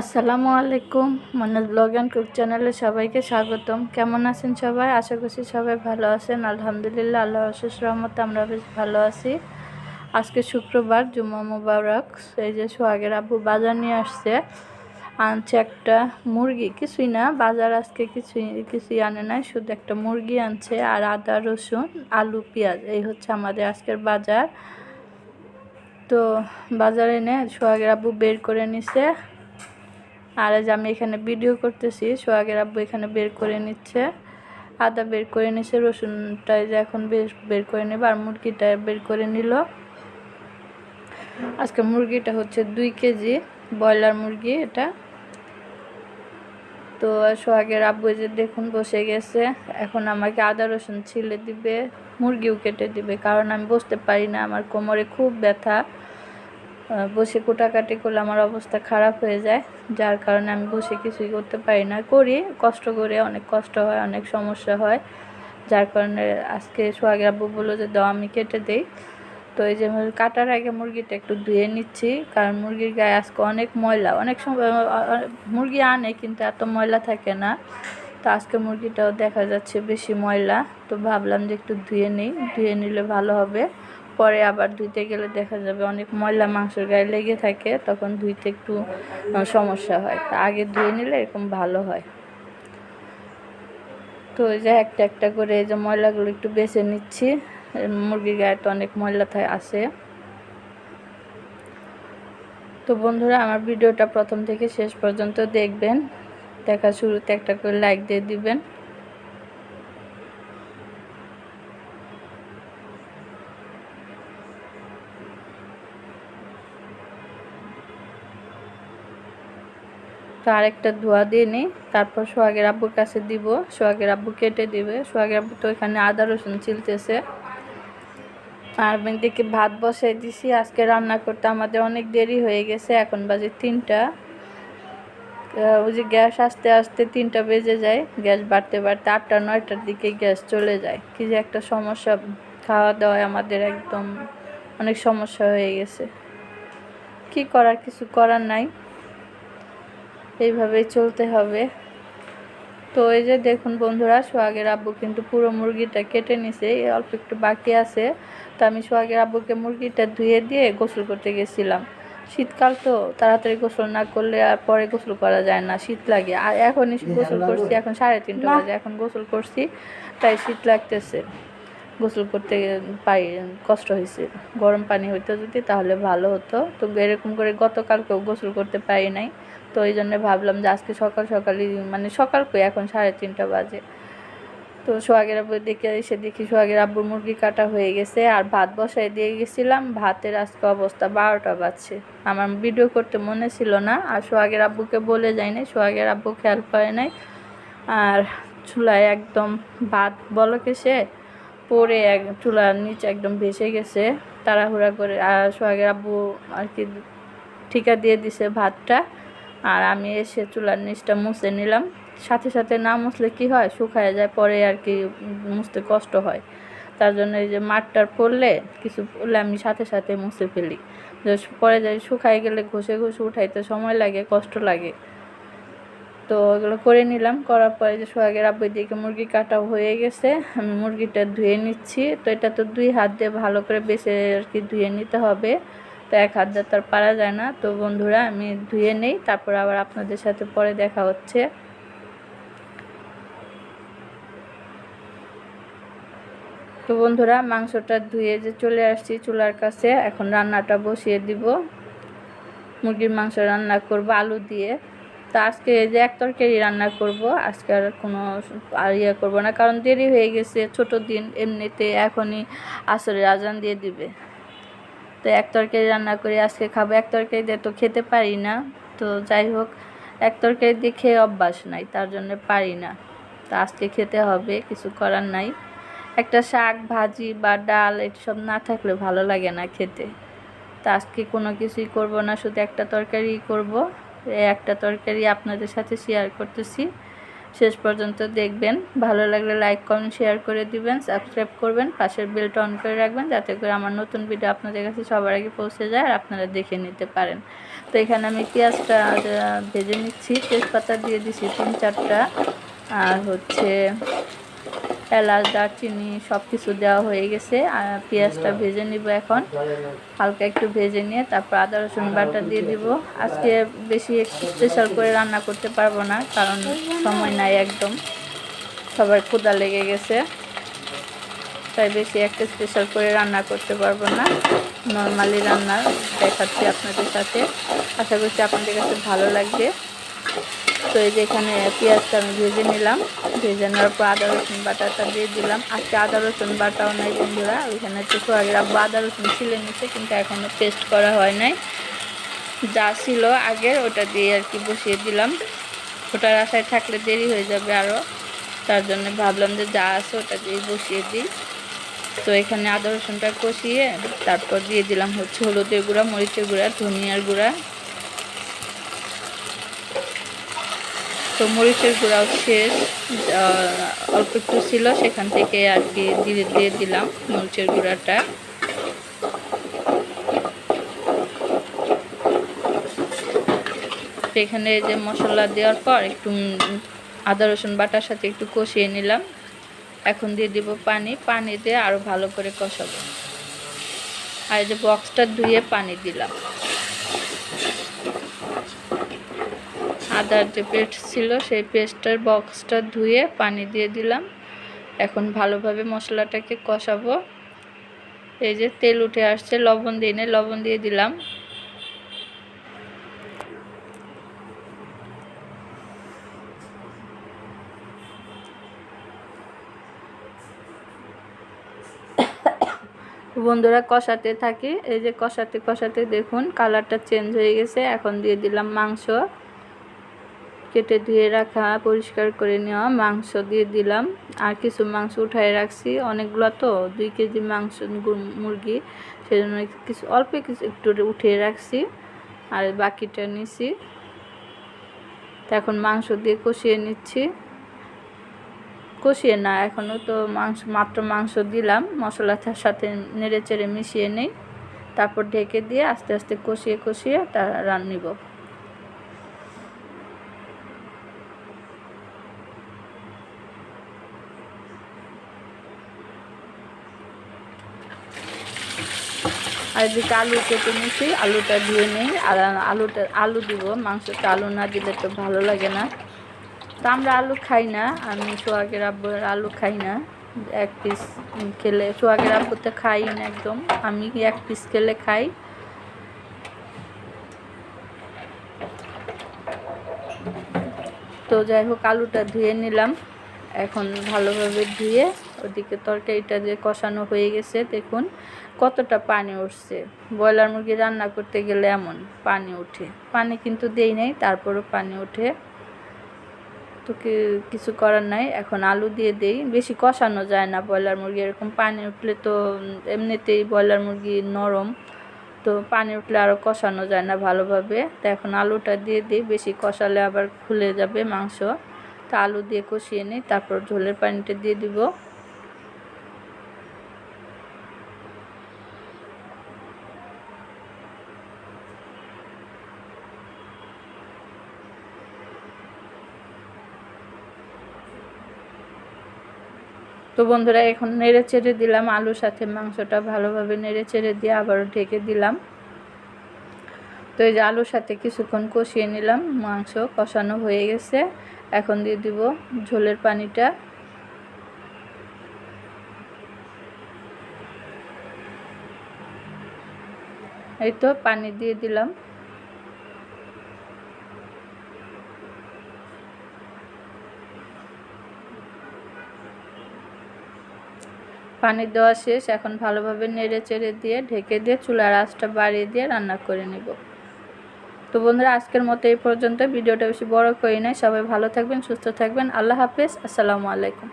আসসালামু আলাইকুম। Manoj blog and cook চ্যানেলে সবাইকে স্বাগতম। কেমন আছেন সবাই? আশা করছি সবাই ভালো আছেন। আলহামদুলিল্লাহ আল্লাহ অশেষ রহমতে আমরা বেশ ভালো আছি। আজকে শুক্রবার, জুম্মা মুবারক। এই যে সোহাগের আব্বু বাজার নিয়ে আসছে। আনছে একটা মুরগি। কিছুই না, বাজার আজকে কিছুই কিছুই আনে নাই। শুধু একটা মুরগি আনছে আর আদা, রসুন, আলু, পেঁয়াজ। এই হচ্ছে আমাদের আজকের বাজার। তো বাজারে এনে সোহাগের আব্বু বের করে নিছে। আর আজ আমি এখানে ভিডিও করতেছি, সোহাগের আব্বু এখানে বের করে নিচ্ছে। আদা বের করে নিচ্ছে রসুনটা যে এখন বের বের করে নেবে আর মুরগিটা বের করে নিল। আজকে মুরগিটা হচ্ছে দুই কেজি, ব্রয়লার মুরগি এটা। তো সোহাগের আব্বু যে দেখুন বসে গেছে, এখন আমাকে আদা, রসুন ছিলে দিবে, মুরগিও কেটে দিবে, কারণ আমি বসতে পারি না, আমার কোমরে খুব ব্যথা। বসে কোটাকাটি করলে আমার অবস্থা খারাপ হয়ে যায়, যার কারণে আমি বসে কিছুই করতে পারি না। করি, কষ্ট করে, অনেক কষ্ট হয়, অনেক সমস্যা হয়, যার কারণে আজকে সোহাগের আব্বু বলল যে, দাও, আমি কেটে দেই। তো এই যে কাটার আগে মুরগিটা একটু ধুয়ে নিচ্ছি, কারণ মুরগির গায়ে আজকে অনেক ময়লা, অনেক সময় মুরগি আনে, কিন্তু এত ময়লা থাকে না। তো আজকে মুরগিটাও দেখা যাচ্ছে বেশি ময়লা, তো ভাবলাম যে একটু ধুয়ে নিই, ধুয়ে নিলে ভালো হবে। পরে আবার ধুইতে গেলে দেখা যাবে অনেক ময়লা মাংসের গায়ে লেগে থাকে, তখন ধুইতে একটু সমস্যা হয়। তা আগে ধুয়ে নিলে এরকম ভালো হয়। তো এই যে একটা একটা করে এই যে ময়লাগুলো একটু বেছে নিচ্ছি। মুরগির গায়ে তো অনেক ময়লা থাকে আসে তো বন্ধুরা, আমার ভিডিওটা প্রথম থেকে শেষ পর্যন্ত দেখবেন। দেখা শুরুতে একটা করে লাইক দিয়ে দিবেন। তো আরেকটা ধোয়া দিয়ে নিই। তারপর সোহাগের আব্বুর কাছে দিব। সোহাগের আব্বু কেটে দিবে। সোহাগের আব্বু তো এখানে আদা রসুন চিলতেছে আর দিকে ভাত বসাই দিছি। আজকে রান্না করতে আমাদের অনেক দেরি হয়ে গেছে। এখন বাজে তিনটা। ওই যে গ্যাস আসতে আসতে তিনটা বেজে যায়। গ্যাস বাড়তে বাড়তে আটটা, নয়টার দিকে গ্যাস চলে যায়। কি যে একটা সমস্যা খাওয়া দাওয়ায় আমাদের একদম অনেক সমস্যা হয়ে গেছে। কি করার? কিছু করার নাই। এইভাবেই চলতে হবে। তো এই যে দেখুন বন্ধুরা সোহাগের আব্বু কিন্তু পুরো মুরগিটা কেটে নিছে অল্প একটু বাকি আছে। তো আমি সোহাগের আব্বুকে মুরগিটা ধুয়ে দিয়ে গোসল করতে গেছিলাম। শীতকাল তো তাড়াতাড়ি গোসল না করলে আর পরে গোসল করা যায় না শীত লাগে। আর এখনই গোসল করছি এখন সাড়ে তিনটা বাজে এখন গোসল করছি তাই শীত লাগতেছে। গোসল করতে পাই, কষ্ট হয়েছে গরম পানি হইতো যদি, তাহলে ভালো হতো। তো এরকম করে গতকালকেও গোসল করতে পারি নাই। তো ওই জন্য ভাবলাম যে আজকে সকাল সকালই মানে সকাল কই, এখন সাড়ে তিনটা বাজে। তো সোহাগের আব্বু দেখে এসে দেখি সোহাগের আব্বুর মুরগি কাটা হয়ে গেছে। আর ভাত বসাই দিয়ে গেছিলাম। ভাতের আজকে অবস্থা বারোটা বাজছে। আমার ভিডিও করতে মনে ছিল না। আর সোহাগের আব্বুকে বলে যাই নাই। সোহাগের আব্বু খেয়াল করে নাই। আর চুলায় একদম ভাত বলকে সে পরে এক চুলার নিচে একদম ভেসে গেছে, তাড়াহুড়া করে, আর সোহাগের আব্বু আর কি ঠিকা দিয়ে দিছে ভাতটা, আর আমি এসে চুলার নিচটা মুছে নিলাম। সাথে সাথে না মুছলে কি হয়? শুকায় যায়, পরে আর কি মুছতে কষ্ট হয়। তার জন্য এই যে মাঠটার পড়লে কিছু পড়লে আমি সাথে সাথে মুছে ফেলি। পরে যাই, শুকায় গেলে ঘষে ঘষে উঠাইতে সময় লাগে, কষ্ট লাগে। তো এগুলো করে নিলাম, করার পরে যে সোহাগের আব্বু দিকে মুরগি কাটা হয়ে গেছে, আমি মুরগিটা ধুয়ে নিচ্ছি। তো এটা তো দুই হাত দিয়ে ভালো করে বেছে আর কি ধুয়ে নিতে হবে। তো এক হাত দিয়ে তার পারা যায় না। তো বন্ধুরা, আমি ধুয়ে নেই, তারপর আবার আপনাদের সাথে পরে দেখা হচ্ছে। তো বন্ধুরা, মাংসটা ধুয়ে যে চলে আসছি চুলার কাছে, এখন রান্নাটা বসিয়ে দিব। মুরগির মাংস রান্না করব আলু দিয়ে। তো আজকে এই যে এক তরকারি রান্না করব, আজকে আর কোনো আর ইয়ে করব না, কারণ দেরি হয়ে গেছে, ছোট দিন, এমনিতে এখনই আসরের আজান দিয়ে দিবে। তো এক তরকারি রান্না করে আজকে খাব, এক তরকারি দিয়ে তো খেতে পারি না, তো যাই হোক, এক তরকারি দিয়ে খেয়ে অভ্যাস নাই, তার জন্য পারি না। তো আজকে খেতে হবে, কিছু করার নাই। একটা শাক, ভাজি বা ডাল এসব না থাকলে ভালো লাগে না খেতে। তো আজকে কোনো কিছুই করব না, শুধু একটা তরকারি করব। একটা তরকারি আপনাদের সাথে শেয়ার করতেছি। শেষ পর্যন্ত দেখবেন। ভালো লাগলে লাইক কমেন্ট শেয়ার করে দিবেন সাবস্ক্রাইব করবেন, পাশের বেলটা অন করে রাখবেন, যাতে করে আমার নতুন ভিডিও আপনাদের কাছে সবার আগে পৌঁছে যায় আর আপনারা দেখে নিতে পারেন। তো এখানে আমি পেঁয়াজটা ভেজে নিচ্ছি। তেজপাতা দিয়ে দিছি তিন চারটা আর হচ্ছে এলাচ দারচিনি সব কিছু দেওয়া হয়ে গেছে। আর পেঁয়াজটা ভেজে নিব এখন। হালকা একটু ভেজে নিয়ে তারপর আদা রসুন বাটা দিয়ে দিব। আজকে বেশি স্পেশাল করে রান্না করতে পারব না কারণ সময় নাই একদম। সবার ক্ষুদা লেগে গেছে। তাই বেশি একটা স্পেশাল করে রান্না করতে পারব না। নর্মালি রান্না দেখাচ্ছি আপনাদের সাথে। আশা করছি আপনাদের কাছে ভালো লাগবে। তো এই যে এখানে পেঁয়াজটা আমি ভেজে নিলাম। ভেজে নেওয়ার পর আদা, রসুন বাটাটা দিয়ে দিলাম। আজকে আদা, রসুন বাটাও নাই বন্ধুরা। ওইখানে তো সোহাগের আব্বু আদা, রসুন ছিলে নিচ্ছে কিন্তু এখনও পেস্ট করা হয় নাই। যা ছিল আগের ওটা দিয়ে আর কি বসিয়ে দিলাম। ওটার আশায় থাকলে দেরি হয়ে যাবে আরও তার জন্য ভাবলাম যে যা আছে ওটা দিয়ে বসিয়ে দিই। তো এখানে আদা, রসুনটা কষিয়ে তারপর দিয়ে দিলাম হচ্ছে হলুদের গুঁড়া, মরিচের গুঁড়া, ধনিয়ার গুঁড়া। তো মরিচের গুঁড়াও শেষ অল্প একটু ছিল, সেখান থেকে আর কি দিয়ে দিয়ে দিলাম মরিচের গুঁড়াটা। এখানে যে মশলা দেওয়ার পর একটু আদা, রসুন বাটার সাথে একটু কষিয়ে নিলাম। এখন দিয়ে দিব পানি পানি দিয়ে আরও ভালো করে কষাবো। আর এই যে বক্সটা ধুয়ে পানি দিলাম। আদার যে পেস্ট ছিল, সেই পেস্টটার বক্সটা ধুয়ে পানি দিয়ে দিলাম। এখন ভালোভাবে মশলাটাকে কষাবো। এই যে তেল উঠে আসছে, লবণ দিয়ে নে লবণ দিয়ে দিলাম। বন্ধুরা, কষাতে থাকি। এই যে কষাতে কষাতে দেখুন কালারটা চেঞ্জ হয়ে গেছে। এখন দিয়ে দিলাম মাংস। কেটে ধুয়ে রাখা, পরিষ্কার করে নেওয়া, মাংস দিয়ে দিলাম। আর কিছু মাংস উঠায় রাখছি। অনেকগুলো তো, দুই কেজি মাংস মুরগি, সেজন্য কিছু অল্প কিছু একটু উঠিয়ে রাখছি। আর বাকিটা নিছি। এখন মাংস দিয়ে কষিয়ে নিচ্ছি। কষিয়ে না এখনও তো মাংস মাত্র মাংস দিলাম। মশলাটার সাথে নেড়ে চেড়ে মিশিয়ে নেই। তারপর ঢেকে দিয়ে আস্তে আস্তে কষিয়ে কষিয়ে তা রান নিব আর এদিকে আলু কেটে নিয়েছি আলুটা ধুয়ে নিই, আর আলুটা, আলু দিব, মাংসটা আলু না দিলে তো ভালো লাগে না। তো আমরা আলু খাই না, আমি সোহাগের আব্বুর আলু খাই না, এক পিস খেলে, সোহাগের আব্বুতে খাই না একদম, আমি এক পিস খেলে খাই। তো যাই হোক, আলুটা ধুয়ে নিলাম, এখন ভালোভাবে ধুয়ে ওদিকে তরকারিটা যে কষানো হয়ে গেছে, দেখুন কতটা পানি উঠছে। ব্রয়লার মুরগি রান্না করতে গেলে এমন পানি ওঠে পানি কিন্তু দেই নাই, তারপরও পানি ওঠে তো কিছু করার নাই, এখন আলু দিয়ে দেই। বেশি কষানো যায় না ব্রয়লার মুরগি, এরকম পানি উঠলে তো এমনিতেই ব্রয়লার মুরগি নরম। তো পানি উঠলে আরও কষানো যায় না ভালোভাবে। তো এখন আলুটা দিয়ে দিই, বেশি কষালে আবার খুলে যাবে মাংস। তা আলু দিয়ে কষিয়ে নিই, তারপর ঝোলের পানিটা দিয়ে দিব। তো বন্ধুরা, এখন নেড়ে চেড়ে দিলাম আলুর সাথে। মাংসটা ভালোভাবে নেড়ে চেড়ে দিয়ে আবারও ঢেকে দিলাম। তো এই যে আলুর সাথে কিছুক্ষণ কষিয়ে নিলাম। মাংস কষানো হয়ে গেছে। এখন দিয়ে দিব ঝোলের পানিটা। এই তো পানি দিয়ে দিলাম। পানি দেওয়া শেষ, এখন ভালোভাবে নেড়ে চেড়ে দিয়ে ঢেকে দিয়ে চুলার আঁচটা বাড়িয়ে দিয়ে রান্না করে নেব। তো বন্ধুরা, আজকের মতো এই পর্যন্ত। ভিডিওটা বেশি বড় করি নাই। সবাই ভালো থাকবেন, সুস্থ থাকবেন। আল্লাহ হাফিজ। আসসালামু আলাইকুম।